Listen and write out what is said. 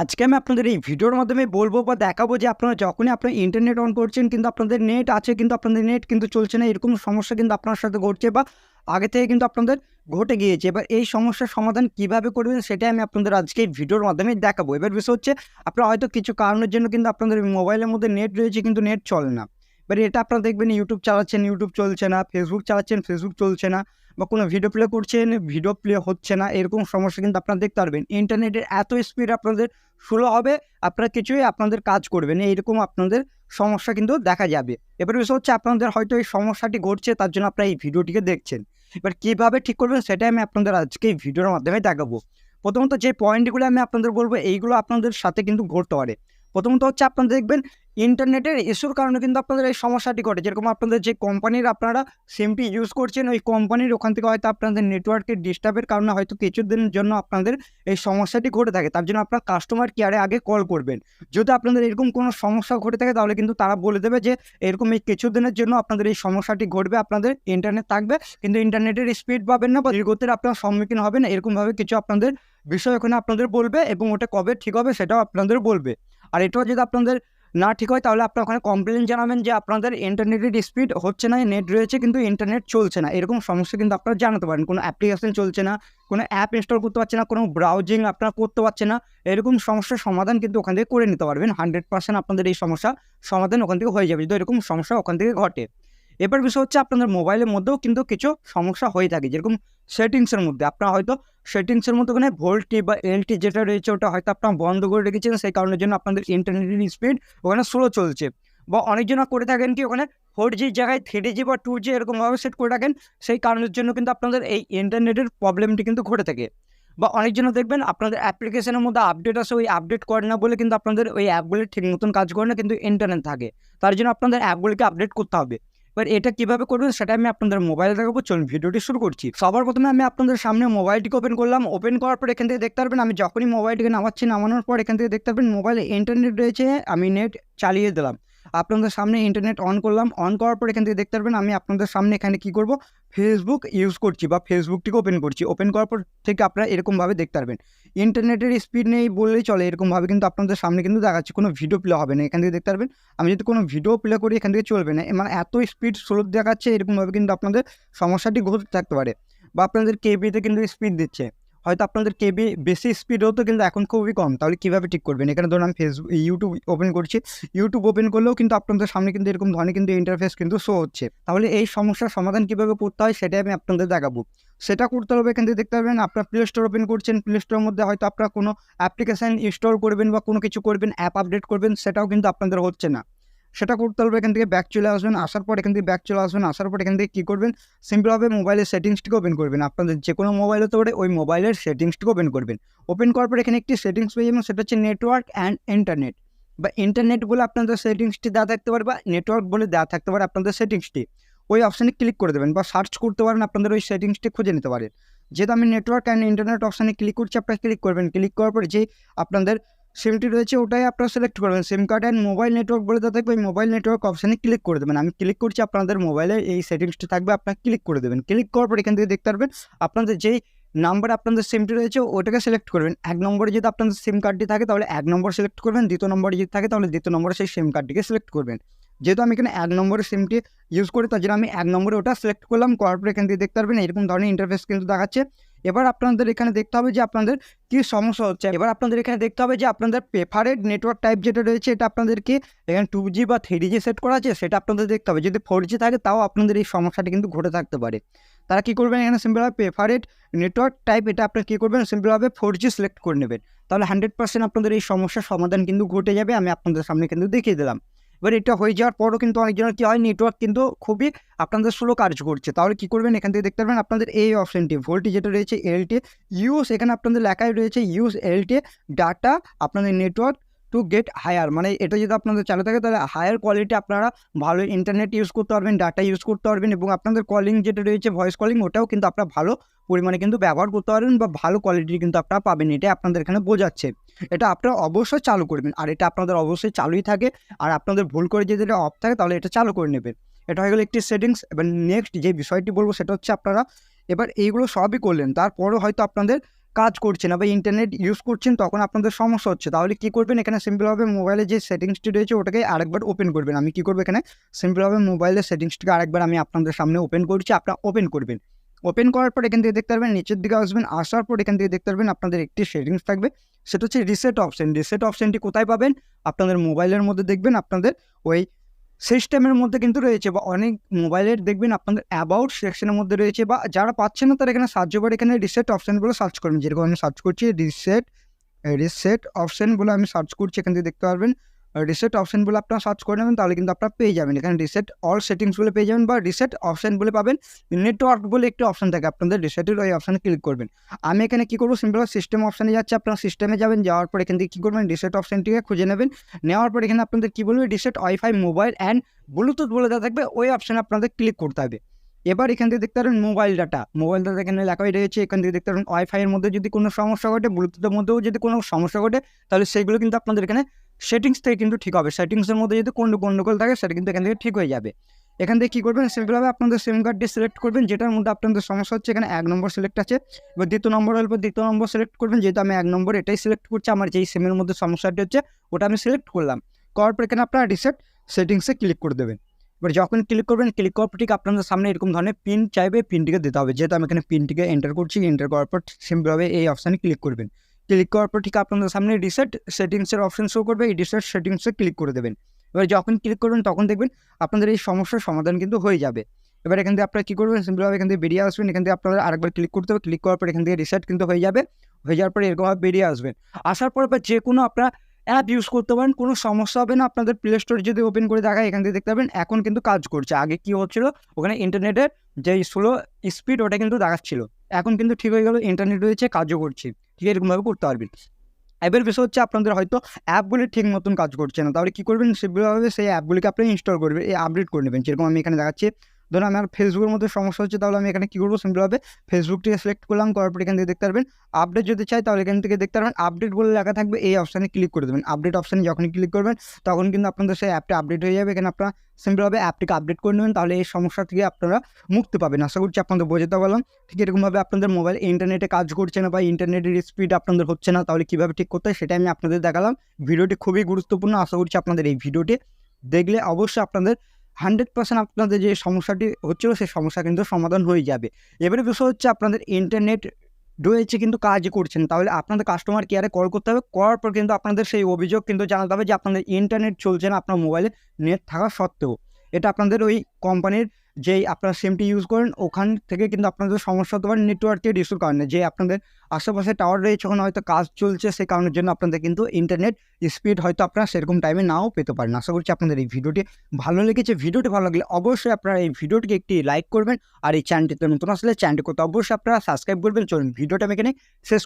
আজকে আমি আপনাদের এই ভিডিওর মাধ্যমে বলব বা দেখাবো যে আপনারা যখনই আপনারা ইন্টারনেট অন করছেন, কিন্তু আপনাদের নেট আছে, কিন্তু আপনাদের নেট কিন্তু চলছে না, এরকম সমস্যা কিন্তু আপনার সাথে ঘটছে বা আগে থেকে কিন্তু আপনাদের ঘটে গিয়েছে। এবার এই সমস্যার সমাধান কীভাবে করবেন সেটাই আমি আপনাদের আজকে এই ভিডিওর মাধ্যমে দেখাবো। এবার বিষয় হচ্ছে, আপনারা হয়তো কিছু কারণের জন্য কিন্তু আপনাদের মোবাইলের মধ্যে নেট রয়েছে, কিন্তু নেট চলে না। এবার এটা আপনারা দেখবেন ইউটিউব চালাচ্ছেন ইউটিউব চলছে না ফেসবুক চালাচ্ছেন ফেসবুক চলছে না, বা কোনো ভিডিও প্লে করছেন ভিডিও প্লে হচ্ছে না, এরকম সমস্যা কিন্তু আপনারা দেখতে পারবেন। ইন্টারনেটের এত স্পিড আপনাদের স্লো হবে, আপনারা কিছুই আপনাদের কাজ করবেন এইরকম আপনাদের সমস্যা কিন্তু দেখা যাবে। এবার বিষয় হচ্ছে আপনাদের হয়তো এই সমস্যাটি ঘটছে, তার জন্য আপনারা এই ভিডিওটিকে দেখছেন। এবার কীভাবে ঠিক করবেন সেটাই আমি আপনাদের আজকে এই ভিডিওর মাধ্যমে দেখাবো। প্রথমত যে পয়েন্টগুলো আমি আপনাদের বলব, এইগুলো আপনাদের সাথে কিন্তু ঘটতে পারে। প্রথমত হচ্ছে আপনারা দেখবেন ইন্টারনেটের ইস্যুর কারণে কিন্তু আপনাদের এই সমস্যাটি ঘটে। যেরকম আপনাদের যে কোম্পানির আপনারা সিমটি ইউজ করছেন, ওই কোম্পানির ওখান থেকে হয়তো আপনাদের নেটওয়ার্কের ডিস্টার্বের কারণে হয়তো কিছুদিনের জন্য আপনাদের এই সমস্যাটি ঘটে থাকে। তার জন্য আপনার কাস্টমার কেয়ারে আগে কল করবেন। যদি আপনাদের এরকম কোনো সমস্যা ঘটে থাকে, তাহলে কিন্তু তারা বলে দেবে যে, এরকম এই কিছুদিনের জন্য আপনাদের এই সমস্যাটি ঘটবে, আপনাদের ইন্টারনেট থাকবে, কিন্তু ইন্টারনেটের স্পিড পাবেন না বা দীর্ঘতের আপনার সম্মুখীন হবেন এরকমভাবে কিছু আপনাদের বিষয় ওখানে আপনাদের বলবে এবং ওটা কবে ঠিক হবে সেটাও আপনাদের বলবে। আর এটাও যদি আপনাদের না ঠিক হয়, তাহলে আপনার ওখানে কমপ্লেন জানাবেন যে আপনাদের ইন্টারনেটের স্পিড হচ্ছে না নেট রয়েছে কিন্তু ইন্টারনেট চলছে না। এরকম সমস্যা কিন্তু আপনারা জানাতে পারেন। কোনো অ্যাপ্লিকেশন চলছে না, কোনো অ্যাপ ইনস্টল করতে পারছে না, কোনো ব্রাউজিং আপনারা করতে পারছে না, এরকম সমস্যার সমাধান কিন্তু ওখান থেকে করে নিতে পারবেন। হান্ড্রেড পার্সেন্ট আপনাদের এই সমস্যা সমাধান ওখান থেকে হয়ে যাবে, যদি এরকম সমস্যা ওখান থেকে ঘটে। এবার বিষয় হচ্ছে আপনাদের মোবাইলের মধ্যেও কিন্তু কিছু সমস্যা হয়ে থাকে, যেরকম সেটিংসের মধ্যে। আপনার হয়তো সেটিংসের মধ্যে ওখানে ভোল্টি বা এলটি যেটা রয়েছে ওটা হয়তো আপনার বন্ধ করে রেখেছেন, সেই কারণের জন্য আপনাদের ইন্টারনেটের স্পিড ওখানে স্লো চলছে। বা অনেকজনা করে থাকেন কি, ওখানে ফোর জির জায়গায় থ্রি জি বা টু জি এরকমভাবে সেট করে রাখেন সেই কারণের জন্য কিন্তু আপনাদের এই ইন্টারনেটের প্রবলেমটি কিন্তু ঘটে থাকে। বা অনেকজন দেখবেন আপনাদের অ্যাপ্লিকেশনের মধ্যে আপডেট আসে, ওই আপডেট করে না বলে কিন্তু আপনাদের ওই অ্যাপগুলি ঠিক মতন কাজ করে না, কিন্তু ইন্টারনেট থাকে। তার জন্য আপনাদের অ্যাপগুলিকে আপডেট করতে হবে। এবার এটা কীভাবে করবেন সেটা আমি আপনাদের মোবাইলে দেখাবো। চলুন ভিডিওটি শুরু করছি। সবার প্রথমে আমি আপনাদের সামনে মোবাইলটিকে ওপেন করলাম। ওপেন করার পর এখান থেকে দেখতে পারবেন আমি যখনই মোবাইলটিকে নামাচ্ছি, নামানোর পর এখান থেকে দেখতে পারবেন মোবাইলে ইন্টারনেট রয়েছে। আমি নেট চালিয়ে দিলাম। আপনাদের সামনে ইন্টারনেট অন করলাম। অন করার পর এখান থেকে দেখতে পারবেন আমি আপনাদের সামনে এখানে কি করব? ফেসবুক ইউজ করছি বা ফেসবুকটিকে ওপেন করছি। ওপেন করার পর থেকে আপনারা এরকমভাবে দেখতে পারবেন। ইন্টারনেটের স্পিড নেই বললেই চলে এরকমভাবে কিন্তু আপনাদের সামনে কিন্তু দেখাচ্ছে। কোনো ভিডিও প্লে হবে না। এখান থেকে দেখতে পারবেন, আমি যদি কোনো ভিডিও প্লে করি, এখান থেকে চলবে না। মানে এত স্পিড স্লো দেখাচ্ছে এরকমভাবে কিন্তু আপনাদের সমস্যাটি ঘটতে থাকতে পারে। বা আপনাদের কেবিতে কিন্তু স্পিড দিচ্ছে। হয়তো আপনাদের কেবি বেশি স্পিড হতো, কিন্তু এখন খুবই কম। তাহলে কীভাবে ঠিক করবেন? এখানে ধরুন আমি ফেসবুক ইউটিউব ওপেন করছি। ইউটিউব ওপেন করলেও কিন্তু আপনাদের সামনে কিন্তু এরকম ধরনের কিন্তু ইন্টারফেস কিন্তু শো হচ্ছে। তাহলে এই সমস্যার সমাধান কীভাবে করতে হয় সেটাই আমি আপনাদের দেখাবো। সেটা করতে হবে এখান থেকে দেখতে পারবেন, আপনার প্লে স্টোর ওপেন করছেন প্লে স্টোরের মধ্যে হয়তো আপনার কোনো অ্যাপ্লিকেশান ইনস্টল করবেন বা কোনো কিছু করবেন অ্যাপ আপডেট করবেন, সেটাও কিন্তু আপনাদের হচ্ছে না। সেটা করতে হবে, এখান থেকে ব্যাক চলে আসবেন, আসার পর এখান থেকে ব্যাক চলে আসবেন, আসার পর এখান থেকে কী করবেন? সিম্পলভাবে মোবাইলের সেটিংসটিকে ওপেন করবেন। আপনাদের যে কোনো মোবাইল হতে পারে, ওই মোবাইলের সেটিংসটিকে ওপেন করবেন। ওপেন করার পর এখানে একটি সেটিংস পেয়ে যাবেন, সেটা হচ্ছে নেটওয়ার্ক অ্যান্ড ইন্টারনেট বা ইন্টারনেট বলে আপনাদের সেটিংসটি দেওয়া থাকতে পারে, বা নেটওয়ার্ক বলে দেওয়া থাকতে পারে আপনাদের সেটিংসটি ওই অপশানে ক্লিক করে দেবেন, বা সার্চ করতে পারেন, আপনাদের ওই সেটিংসটি খুঁজে নিতে পারেন যেহেতু আমি নেটওয়ার্ক অ্যান্ড ইন্টারনেট অপশানে ক্লিক করছি, আপনারা ক্লিক করবেন। ক্লিক করার পর যে আপনাদের সিমটি রয়েছে, ওটাই আপনারা সিলেক্ট করবেন SIM card and mobile network বলে দেওয়া থাকবে, ওই মোবাইল নেটওয়ার্ক অপশানে ক্লিক করে দেবেন। আমি ক্লিক করছি, আপনাদের মোবাইলে এই সেটিংসটি থাকবে, আপনারা ক্লিক করে দেবেন। ক্লিক করার পর এখান থেকে দেখতে পারবেন, আপনাদের যেই নাম্বার আপনাদের সিমটি রয়েছে, ওটাকে সিলেক্ট করবেন এক নম্বরে যদি আপনাদের সিম কার্ডটি থাকে, তাহলে এক নম্বর সিলেক্ট করবেন। দ্বিতীয় নম্বরে যদি থাকে, তাহলে দ্বিতীয় নম্বরে সেই সিম কার্ডটিকে সিলেক্ট করবেন। যেহেতু আমি এখানে এক নম্বরের সিমটি ইউজ করি, তার জন্য আমি এক নম্বরে ওটা সিলেক্ট করলাম। করার পর এখান থেকে দেখতে পারবেন, এরকম ধরনের ইন্টারফেস কিন্তু দেখাচ্ছে। এবার আপনাদের এখানে দেখতে হবে যে আপনাদের কী সমস্যা হচ্ছে। এবার আপনাদের এখানে দেখতে হবে যে আপনাদের প্রেফারেড নেটওয়ার্ক টাইপ যেটা রয়েছে, এটা আপনাদেরকে এখানে টু জি বা থ্রি জি সেট করা আছে, সেটা আপনাদের দেখতে হবে। যদি ফোর জি থাকে, তাও আপনাদের এই সমস্যাটি কিন্তু ঘটে থাকতে পারে। তারা কী করবেন এখানে সিম্পলভাবে প্রেফারেড নেটওয়ার্ক টাইপ এটা আপনারা কী করবেন? সিম্পলভাবে ফোর জি সিলেক্ট করে নেবেন। তাহলে হান্ড্রেড পার্সেন্ট আপনাদের এই সমস্যার সমাধান কিন্তু ঘটে যাবে, আমি আপনাদের সামনে কিন্তু দেখিয়ে দিলাম। এবার এটা হয়ে যাওয়ার পরও কিন্তু অনেকজনের কী হয় নেটওয়ার্ক কিন্তু খুবই আপনাদের স্লো কাজ করছে। তাহলে কী করবেন? এখান থেকে দেখতে পারবেন আপনাদের এই অপশানটি ভোল্টি যেটা রয়েছে এলটি ইউজ এখানে আপনাদের লেখাই রয়েছে ইউজ এলটি ডাটা আপনাদের নেটওয়ার্ক টু গেট হায়ার মানে এটা যদি আপনাদের চালু থাকে, তাহলে হায়ার কোয়ালিটি আপনারা ভালো ইন্টারনেট ইউজ করতে পারবেন ডাটা ইউজ করতে পারবেন এবং আপনাদের কলিং যেটা রয়েছে ভয়েস কলিং ওটাও কিন্তু আপনারা ভালো পরিমাণে কিন্তু ব্যবহার করতে পারবেন বা ভালো কোয়ালিটির কিন্তু আপনারা পাবেন। এটা আপনাদের এখানে বোঝাচ্ছে। এটা আপনারা অবশ্যই চালু করবেন আর এটা আপনাদের অবশ্যই চালুই থাকে। আর আপনাদের ভুল করে যদি এটা অফ থাকে, তাহলে এটা চালু করে নেবেন। এটা হয়ে গেলো একটি সেটিংস এবার নেক্সট যে বিষয়টি বলব, সেটা হচ্ছে আপনারা এবার এইগুলো সবই করলেন। তারপরেও হয়তো আপনাদের কাজ করছেন বা ইন্টারনেট ইউজ করছেন, তখন আপনাদের সমস্যা হচ্ছে। তাহলে কী করবেন? এখানে সিম্পলভাবে মোবাইলে যে সেটিংসটি রয়েছে, ওটাকে আরেকবার ওপেন করবেন। আমি কী করব এখানে? সিম্পলভাবে মোবাইলের সেটিংসটিকে আরেকবার আমি আপনাদের সামনে ওপেন করছি। আপনারা ওপেন করবেন। ওপেন করার পর এখান থেকে দেখতে পারবেন, নিচের দিকে আসবেন, আসার পর এখান থেকে দেখতে পারবেন আপনাদের একটি সেটিংস থাকবে। সেটা হচ্ছে রিসেট অপশন রিসেট অপশনটি কোথায় পাবেন? আপনাদের মোবাইলের মধ্যে দেখবেন, আপনাদের ওই সিস্টেমের মধ্যে কিন্তু রয়েছে বা অনেক মোবাইলের দেখবেন আপনাদের অ্যাবাউট সেকশনের মধ্যে রয়েছে বা যারা পাচ্ছেন না, তারা এখানে সার্চ করে। এখানে রিসেট অপশন বলে সার্চ করবেন। যেরকম আমি সার্চ করছি রিসেট রিসেট অপশানগুলো আমি সার্চ করছি, এখান থেকে দেখতে পারবেন। রিসেট অপশন বলে আপনারা সার্চ করে নেবেন, তাহলে কিন্তু আপনারা পেয়ে যাবেন। এখানে রিসেট অল সেটিংস বলে পেয়ে যাবেন বা রিসেট অপশন বলে পাবেন। নেটওয়ার্ক বলে একটি অপশন থাকে, আপনাদের রিসেটের ওই অপশানে ক্লিক করবেন। আমি এখানে কী করব? সিম্পল সিস্টেম অপশানে যাচ্ছে, আপনারা সিস্টেমে যাবেন, যাওয়ার পর এখান থেকে কী করবেন? রিসেট অপশানটিকে খুঁজে নেবেন। নেওয়ার পর এখানে আপনাদের কী বলবে? Reset wifi mobile and Bluetooth বলে দেওয়া থাকবে, ওই অপশানে আপনাদের ক্লিক করতে হবে। এবার এখান থেকে দেখতে পারেন মোবাইল ডাটা মোবাইল ডাটা এখানে লেখাই রয়েছে, এখান থেকে দেখতে পারেন ওয়াইফাইয়ের মধ্যে যদি কোনো সমস্যা ঘটে ব্লুটুথের মধ্যেও যদি কোনো সমস্যা ঘটে, তাহলে সেগুলো কিন্তু আপনাদের এখানে সেটিংস থেকে কিন্তু ঠিক হবে। সেটিংসের মধ্যে যদি কোনো গন্ডগোল থাকে, সেটা কিন্তু এখান থেকে ঠিক হয়ে যাবে। এখান থেকে কী করবেন? সিম্পলভাবে আপনাদের সিম কার্ডটি সিলেক্ট করবেন, যেটার মধ্যে আপনাদের সমস্যা হচ্ছে, এখানে এক নম্বর সিলেক্ট আছে। এবার দ্বিতীয় নম্বর হলে দ্বিতীয় নম্বর সিলেক্ট করবেন, যেহেতু আমি এক নম্বর এটাই সিলেক্ট করছি, আমার যেই সিমের মধ্যে সমস্যাটি হচ্ছে, ওটা আমি সিলেক্ট করলাম। করার পর এখানে আপনারা রিসেট সেটিংসে ক্লিক করে দেবেন। এবার যখন ক্লিক করবেন ক্লিক করার পর ঠিক আপনাদের সামনে এরকম ধরনের পিন চাইবে পিনটিকে দিতে হবে। যেহেতু আমি এখানে পিনটিকে এন্টার করছি এন্টার করার পর সিম্পলভাবে এই অপশানে ক্লিক করবেন। ক্লিক করার পর ঠিক আপনাদের সামনে রিসেট সেটিংসের অপশন শো করবে। এই রিসেট সেটিংসে ক্লিক করে দেবেন। এবার যখন ক্লিক করবেন, তখন দেখবেন আপনাদের এই সমস্যার সমাধান কিন্তু হয়ে যাবে। এবার এখান থেকে আপনারা কী করবেন? সিম্পলভাবে এখান থেকে বেরিয়ে আসবেন। এখান থেকে আপনারা আরেকবার ক্লিক করতে হবে। ক্লিক করার পর এখান থেকে রিসেট কিন্তু হয়ে যাবে। হয়ে যাওয়ার পরে এরকমভাবে বেরিয়ে আসবেন। আসার পর বা যে কোনো আপনারা অ্যাপ ইউজ করতে পারেন। কোনো সমস্যা হবে না। আপনাদের প্লে স্টোর যদি ওপেন করে দেখায়, এখান থেকে দেখতে পাবেন এখন কিন্তু কাজ করছে। আগে কি হচ্ছিল? ওখানে ইন্টারনেটের যে স্লো স্পিড ওটা কিন্তু দেখাচ্ছিল। এখন কিন্তু ঠিক হয়ে গেল ইন্টারনেট রয়েছে, কাজও করছে। ঠিক এরকমভাবে করতে পারবেন। অ্যাপের বিষয় হচ্ছে আপনাদের হয়তো অ্যাপগুলি ঠিক মতন কাজ করছে না। তাহলে কী করবেন? সেভাবে সেই অ্যাপগুলিকে আপনি ইনস্টল করবেন এই আপডেট করে নেবেন। যেরকম আমি এখানে দেখাচ্ছি ধরুন আমার ফেসবুকের মধ্যে সমস্যা হচ্ছে, তাহলে আমি এখানে কী করব? সিম্পলভাবে ফেসবুকটিকে সিলেক্ট করলাম, করার পর এখান থেকে দেখতে পারবেন আপডেট যদি চাই তাহলে এখান থেকে দেখতে পারবেন আপডেট বলে লেখা থাকবে, এই অপশানে ক্লিক করে দেবেন। আপডেট অপশানে যখনই ক্লিক করবেন, তখন কিন্তু আপনাদের সেই অ্যাপটা আপডেট হয়ে যাবে। এখানে আপনারা সিম্পলভাবে অ্যাপটিকে আপডেট করে নেবেন, তাহলে এই সমস্যা থেকে আপনারা মুক্তি পাবেন। আশা করছি আপনাদের বোঝাতে পারলাম। ঠিক এরকমভাবে আপনাদের মোবাইল ইন্টারনেটে কাজ করছে না বা ইন্টারনেটের স্পিড আপনাদের হচ্ছে না, তাহলে কীভাবে ঠিক করতে হয় সেটা আমি আপনাদের দেখালাম। ভিডিওটি খুবই গুরুত্বপূর্ণ, আশা করছি আপনাদের এই ভিডিওটি দেখলে অবশ্যই আপনাদের হান্ড্রেড পার্সেন্ট আপনাদের যে সমস্যাটি হচ্ছিল, সেই সমস্যা কিন্তু সমাধান হয়ে যাবে। এবারে বিষয় হচ্ছে আপনাদের ইন্টারনেট রয়েছে কিন্তু কাজ করছেন, তাহলে আপনাদের কাস্টমার কেয়ারে কল করতে হবে। করার পর কিন্তু আপনাদের সেই অভিযোগ কিন্তু জানাতে হবে যে আপনাদের ইন্টারনেট চলছে না, আপনার মোবাইলে নেট থাকা সত্ত্বেও। এটা আপনাদের ওই কোম্পানির যেই আপনারা সিমটি ইউজ করেন, ওখান থেকে কিন্তু আপনাদের সমস্যা হতে পারে নেটওয়ার্কের ইস্যুর কারণে। যে আপনাদের আশেপাশে টাওয়ার রয়েছে, ওখানে হয়তো কাজ চলছে সেই কারণের জন্য আপনাদের কিন্তু ইন্টারনেট স্পিড হয়তো আপনারা সেরকম টাইমে নাও পেতে পারেন। আশা করছি আপনাদের এই ভিডিওটি ভালো লেগেছে। ভিডিওটি ভালো লাগলে অবশ্যই আপনারা এই ভিডিওটিকে একটি লাইক করবেন, আর এই চ্যানেলটিতে নতুন আসলে চ্যানেলটি করতে অবশ্যই আপনারা সাবস্ক্রাইব করবেন। চলুন, ভিডিওটা আমি এখানে শেষ